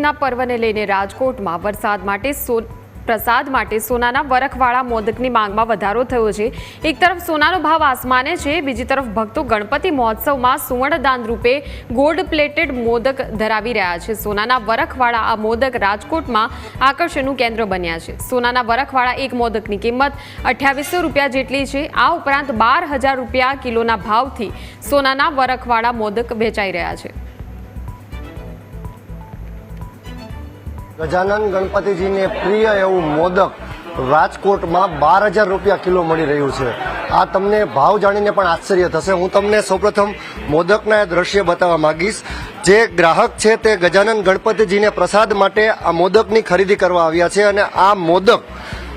ગણપતિના પર્વને લઈને રાજકોટમાં વરસાદ માટે સો પ્રસાદ માટે સોનાના વરખવાળા મોદકની માંગમાં વધારો થયો છે. એક તરફ સોનાનો ભાવ આસમાને છે, બીજી તરફ ભક્તો ગણપતિ મહોત્સવમાં સુવર્ણદાન રૂપે ગોલ્ડ પ્લેટેડ મોદક ધરાવી રહ્યા છે. સોનાના વરખવાળા આ મોદક રાજકોટમાં આકર્ષણનું કેન્દ્ર બન્યા છે. સોનાના વરખવાળા એક મોદકની કિંમત અઠ્યાવીસો રૂપિયા જેટલી છે. આ ઉપરાંત બાર હજાર રૂપિયા કિલોના ભાવથી સોનાના વરખવાળા મોદક વેચાઈ રહ્યા છે. ગજાનન ગણપતિજીને પ્રિય એવું મોદક રાજકોટમાં બાર હજાર રૂપિયા કિલો મળી રહ્યું છે. આ તમને ભાવ જાણીને પણ આશ્ચર્ય થશે. હું તમને સૌપ્રથમ મોદકના દ્રશ્ય બતાવવા માંગીશ. જે ગ્રાહક છે તે ગજાનન ગણપતિજીને પ્રસાદ માટે આ મોદકની ખરીદી કરવા આવ્યા છે અને આ મોદક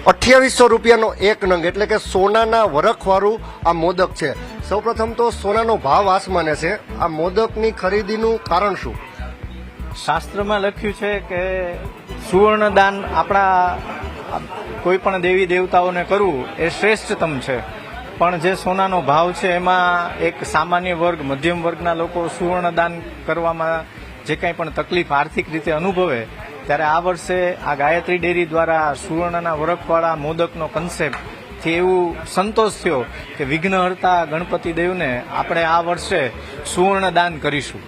અઠ્યાવીસો રૂપિયાનો એક નંગ એટલે કે સોનાના વરખવાળું આ મોદક છે. સૌપ્રથમ તો સોનાનો ભાવ આસમાને છે. આ મોદકની ખરીદીનું કારણ શું? શાસ્ત્રમાં લખ્યું છે કે સુવર્ણદાન આપણા કોઈ પણ દેવી દેવતાઓને કરવું એ શ્રેષ્ઠતમ છે. પણ જે સોનાનો ભાવ છે એમાં એક સામાન્ય વર્ગ, મધ્યમ વર્ગના લોકો સુવર્ણદાન કરવામાં જે કાંઈ પણ તકલીફ આર્થિક રીતે અનુભવે, ત્યારે આ વર્ષે આ ગાયત્રી ડેરી દ્વારા સુવર્ણના વરખવાળા મોદકનો કન્સેપ્ટથી એવું સંતોષ થયો કે વિઘ્નહર્તા ગણપતિ દેવને આપણે આ વર્ષે સુવર્ણદાન કરીશું.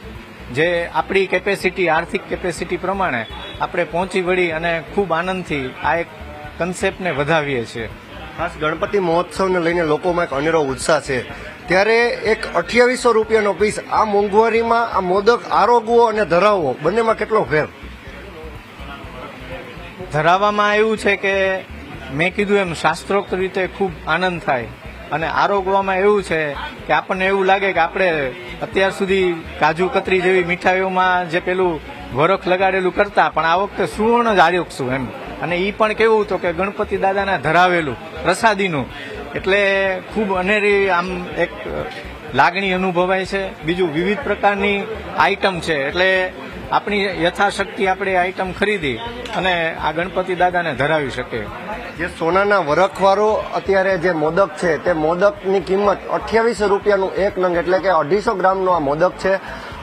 જે આપણી કેપેસિટી આર્થિક કેપેસિટી પ્રમાણે આપણે પહોંચી વળી અને ખૂબ આનંદથી આ એક કન્સેપ્ટને વધાવીએ છીએ. ખાસ ગણપતિ મહોત્સવને લઈને લોકોમાં એક અનેરો ઉત્સાહ છે. ત્યારે એક અઠ્યાવીસો રૂપિયાનો પીસ આ મોંઘવારીમાં આ મોદક આરોગવો અને ધરાવવો બંનેમાં કેટલો ફેર? ધરાવવામાં આવ્યું છે કે મેં કીધું એમ શાસ્ત્રોક્ત રીતે ખૂબ આનંદ થાય. અને આરોગવામાં એવું છે કે આપણને એવું લાગે કે આપણે અત્યાર સુધી કાજુ કતરી જેવી મીઠાઈઓમાં જે પેલું વરખ લગાડેલું કરતા, પણ આ વખતે સુવર્ણ જ આરોગશું એમ? અને એ પણ કેવું હતું કે ગણપતિ દાદાના ધરાવેલું, પ્રસાદીનું. એટલે ખૂબ અનેરી આમ એક લાગણી અનુભવાય છે. બીજું વિવિધ પ્રકારની આઈટમ છે. એટલે આપણી યથાશક્તિ આપણે આઈટમ ખરીદી અને આ ગણપતિ દાદાને ધરાવી શકીએ. જે સોનાના વરખવાળો અત્યારે જે મોદક છે, તે મોદકની કિંમત અઠ્યાવીસો રૂપિયાનું એક નંગ એટલે કે અઢીસો ગ્રામનો આ મોદક છે.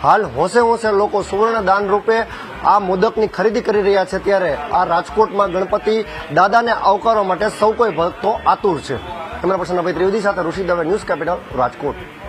હાલ હોંશે હોંશે લોકો સુવર્ણ દાન રૂપે આ મોદકની ખરીદી કરી રહ્યા છે ત્યારે આ રાજકોટમાં ગણપતિ દાદાને આવકારવા માટે સૌ કોઈ ભક્તો આતુર છે. કેમેરા પર્સન અભય ત્રિવેદી સાથે ઋષિ દવે ન્યૂઝ કેપિટલ રાજકોટ.